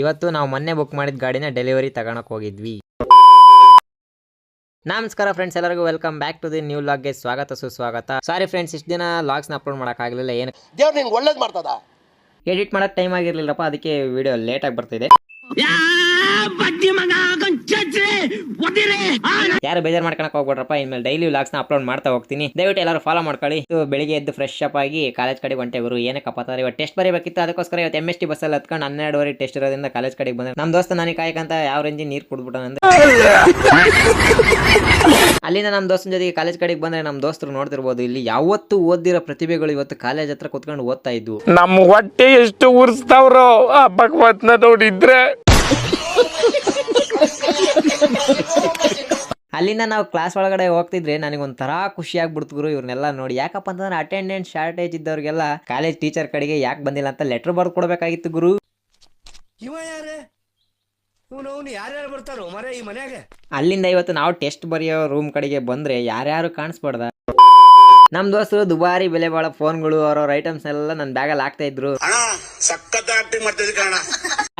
ಇವತ್ತು ನಾವು ಮೊನ್ನೆ ಬುಕ್ ಮಾಡಿದ ಗಾಡಿನ ಡೆಲಿವರಿ ತಗೊಳಕ್ ಹೋಗಿದ್ವಿ. ನಮಸ್ಕಾರ ಫ್ರೆಂಡ್ಸ್ ಎಲ್ಲರಿಗೂ welcome back to the new ಲಾಗ್ಗೆ ಸ್ವಾಗತ ಸುಸ್ವಾಗತ. ಸಾರಿ ಫ್ರೆಂಡ್ಸ್ ಇಷ್ಟು ದಿನ ಲಾಗ್ಸ್ನ ಅಪ್ಲೋಡ್ ಮಾಡೋಕ್ಕಾಗಲಿಲ್ಲ ಏನು ದೇವ್ರು ನಿಂಗೆ ಒಳ್ಳೇದು ಮಾಡ್ತದ? ಎಡಿಟ್ ಮಾಡೋಕೆ ಟೈಮ್ ಆಗಿರಲಿಲ್ಲಪ್ಪ ಅದಕ್ಕೆ ವಿಡಿಯೋ ಲೇಟಾಗಿ ಬರ್ತಿದೆ. ಯಾರು ಬೇಜಾರು ಮಾಡ್ಕೊಳಕ್ ಹೋಗ್ಬೇಡ್ರಪ್ಪ ಇನ್ಮೇಲೆ ಡೈಲಿ ವ್ಲಾಗ್ಸ್ನ ಅಪ್ಲೋಡ್ ಮಾಡ್ತಾ ಹೋಗ್ತೀನಿ. ದಯವಿಟ್ಟು ಎಲ್ಲರೂ ಫಾಲೋ ಮಾಡ್ಕೊಳ್ಳಿ. ಇದು ಬೆಳಿಗ್ಗೆ ಎದ್ದು ಫ್ರೆಶ್ ಅಪ್ ಆಗಿ ಕಾಲೇಜ್ ಕಡೆ ಹೊಂಟೆ ಇವರು ಏನಕ್ಕಪ್ಪ ತಾರೆ ಇವತ್ತು ಟೆಸ್ಟ್ ಬರೀಬೇಕಿತ್ತು ಅದಕ್ಕೋಸ್ಕರ ಇವತ್ತು ಎಂ ಎಸ್ ಟಿ ಬಸ್ಸಲ್ಲಿ ಹತ್ಕೊಂಡು ಹನ್ನೆರಡುವರೆ ಟೆಸ್ಟ್ ಇರೋದ್ರಿಂದ ಕಾಲೇಜ್ ಕಡೆಗೆ ಬಂದ್ರೆ ನಮ್ಮ ದೋಸ್ತ ನನಗೆ ಕಾಯಕಂತ ಯಾವ ರೇಂಜಿ ನೀರು ಕುಡ್ಬಿಟ್ಟಾನಂದ್ರೆ ಅಲ್ಲಿಂದ ನಮ್ಮ ದೋಸ್ತನ ಜೊತೆಗೆ ಕಾಲೇಜ್ ಕಡೆಗೆ ಬಂದ್ರೆ ನಮ್ಮ ದೋಸ್ತರು ನೋಡ್ತಿರ್ಬೋದು ಇಲ್ಲಿ ಯಾವತ್ತು ಓದಿರೋ ಪ್ರತಿಭೆಗಳು ಇವತ್ತು ಕಾಲೇಜ್ ಹತ್ರ ಕುತ್ಕೊಂಡು ಓದ್ತಾ ಇದ್ವು. ನಮ್ಮ ಹೊಟ್ಟೆ ಎಷ್ಟು ಉರ್ಸ್ತಾವ್ರೋ ಆ ಭಗವತ್ನ ನೋಡಿದ್ರೆ ಅಲ್ಲಿಂದ ನಾವು ಕ್ಲಾಸ್ ಒಳಗಡೆ ಹೋಗ್ತಿದ್ರೆ ನನಗೊಂಥರ ಖುಷಿ ಆಗ್ಬಿಡ್ತು ಗುರು ಇವ್ರನ್ನೆಲ್ಲ ನೋಡಿ. ಯಾಕಪ್ಪ ಅಂತಂದ್ರೆ ಅಟೆಂಡೆನ್ಸ್ ಶಾರ್ಟೇಜ್ ಇದ್ದವ್ರಿಗೆಲ್ಲ ಕಾಲೇಜ್ ಟೀಚರ್ ಕಡೆಗೆ ಯಾಕೆ ಬಂದಿಲ್ಲ ಅಂತ ಲೆಟರ್ ಬರ್ದು ಕೊಡ್ಬೇಕಾಗಿತ್ತು ಗುರು. ಯಾರ್ಯಾರು ಬರ್ತಾರೋ? ಮರೆ ಈ ಮನ್ಯಾಗ ಅಲ್ಲಿಂದ ಇವತ್ತು ನಾವು ಟೆಸ್ಟ್ ಬರೆಯೋ ರೂಮ್ ಕಡೆಗೆ ಬಂದ್ರೆ ಯಾರ್ಯಾರು ಕಾಣಿಸ್ಬಾರ್ದ? ನಮ್ ದೋಸ್ತರು ದುಬಾರಿ ಬೆಲೆ ಬಾಳ ಫೋನ್ಗಳು ಅವ್ರವ್ರ ಐಟಮ್ಸ್ ಎಲ್ಲ ನನ್ನ ಬ್ಯಾಗಲ್ಲಿ ಹಾಕ್ತಾ ಇದ್ರು. ಸಖತ್ ಆಕ್ಟಿಂಗ್ ಮಾಡ್ತಿದ್ದೆ ಕಣ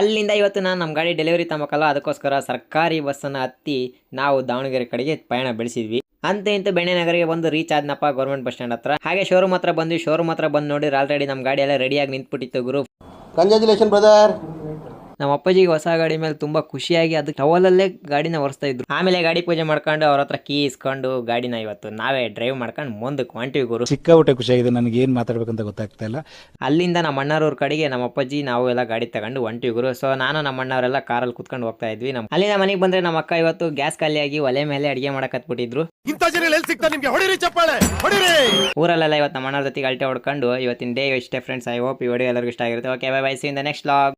ಅಲ್ಲಿಂದ ಇವತ್ತು ನಾನು ನಮ್ಮ ಗಾಡಿ ಡೆಲಿವರಿ ತಮಕಲ್ಲ ಅದಕ್ಕೋಸ್ಕರ ಸರ್ಕಾರಿ ಬಸ್ಸನ್ನು ಹತ್ತಿ ನಾವು ದಾವಣಗೆರೆ ಕಡೆಗೆ ಪಯಣ ಬೆಳೆಸಿದ್ವಿ. ಅಂತ ಇಂತ ಬೆಣ್ಣೆನಗರಿಗೆ ಬಂದು ರೀಚ್ ಆದ್ನಪ್ಪ ಗೌರ್ಮೆಂಟ್ ಬಸ್ ಸ್ಟ್ಯಾಂಡ್ ಹತ್ರ. ಹಾಗೆ ಶೋರೂಮ್ ಹತ್ರ ಬಂದ್ವಿ ಶೋರೂಮ್ ಹತ್ರ ಬಂದು ನೋಡಿ ಆಲ್ರೆಡಿ ನಮ್ಮ ಗಾಡಿ ಎಲ್ಲ ರೆಡಿಯಾಗಿ ನಿಂತ್ಬಿಟ್ಟಿತ್ತು ಗುರು. ಕಂಗ್ರ್ಯಾಚುಲೇಷನ್ ಬ್ರದರ್ ನಮ್ಮ ಅಪ್ಪಾಜಿಗೆ ಹೊಸ ಗಾಡಿ ಮೇಲೆ ತುಂಬಾ ಖುಷಿಯಾಗಿ ಅದು ಟವಲಲ್ಲೇ ಗಾಡಿನ ಒರೆಸ್ತಾ ಇದ್ರು. ಆಮೇಲೆ ಗಾಡಿ ಪೂಜೆ ಮಾಡ್ಕೊಂಡು ಅವ್ರ ಹತ್ರ ಕೀ ಇಸ್ಕೊಂಡು ಗಾಡಿನ ಇವತ್ತು ನಾವೇ ಡ್ರೈವ್ ಮಾಡ್ಕೊಂಡು ಮುಂದೆ ಹೊಂಟಿವಿ ಗುರು. ಸಿಕ್ಕಾಪಟ್ಟೆ ಖುಷಿಯಾಗಿದೆ. ನನಗೆ ಏನು ಮಾತಾಡ್ಬೇಕಂತ ಗೊತ್ತಾಗ್ತಾ ಇಲ್ಲ. ಅಲ್ಲಿಂದ ನಮ್ಮ ಅಣ್ಣವ್ರ ಕಡೆಗೆ ನಮ್ಮ ಅಪ್ಪಾಜಿ ನಾವು ಎಲ್ಲ ಗಾಡಿ ತಗೊಂಡು ಒಂಟಿ ಗುರು. ಸೊ ನಾನು ನಮ್ಮ ಅಣ್ಣವರೆಲ್ಲ ಕಾರಲ್ಲಿ ಕುತ್ಕೊಂಡು ಹೋಗ್ತಾ ಇದ್ವಿ. ನಮ್ಮ ಅಲ್ಲಿಂದ ಮನೆಗೆ ಬಂದ್ರೆ ನಮ್ಮ ಅಕ್ಕ ಇವತ್ತು ಗ್ಯಾಸ್ ಖಾಲಿಯಾಗಿ ಒಲೆ ಮೇಲೆ ಅಡಿಗೆ ಮಾಡಕ್ ಹತ್ಬಿಟ್ಟಿದ್ರು ಇಂಥ ಜನ ಎಲ್ಲಿ ಸಿಗ್ತಾ ನಿಮ್ಗೆ? ಹೊಡಿರಿ ಚಪ್ಪಾಳೆ ಹೊಡಿರಿ! ಊರಲ್ಲೆಲ್ಲ ಇವತ್ತು ನಮ್ಮ ಅಣ್ಣರ ಜೊತೆಗೆ ಅಲ್ಟೆ ಹೊಡ್ಕೊಂಡು ಇವತ್ತಿನ ಡೇ ಇಷ್ಟೇ ಫ್ರೆಂಡ್ಸ್ ಐ ಹೋಪ್ ಈ ವಿಡಿಯೋ ಎಲ್ಲರಿಗೂ ಇಷ್ಟ ಆಗಿರುತ್ತೆ. Okay bye bye see in the next vlog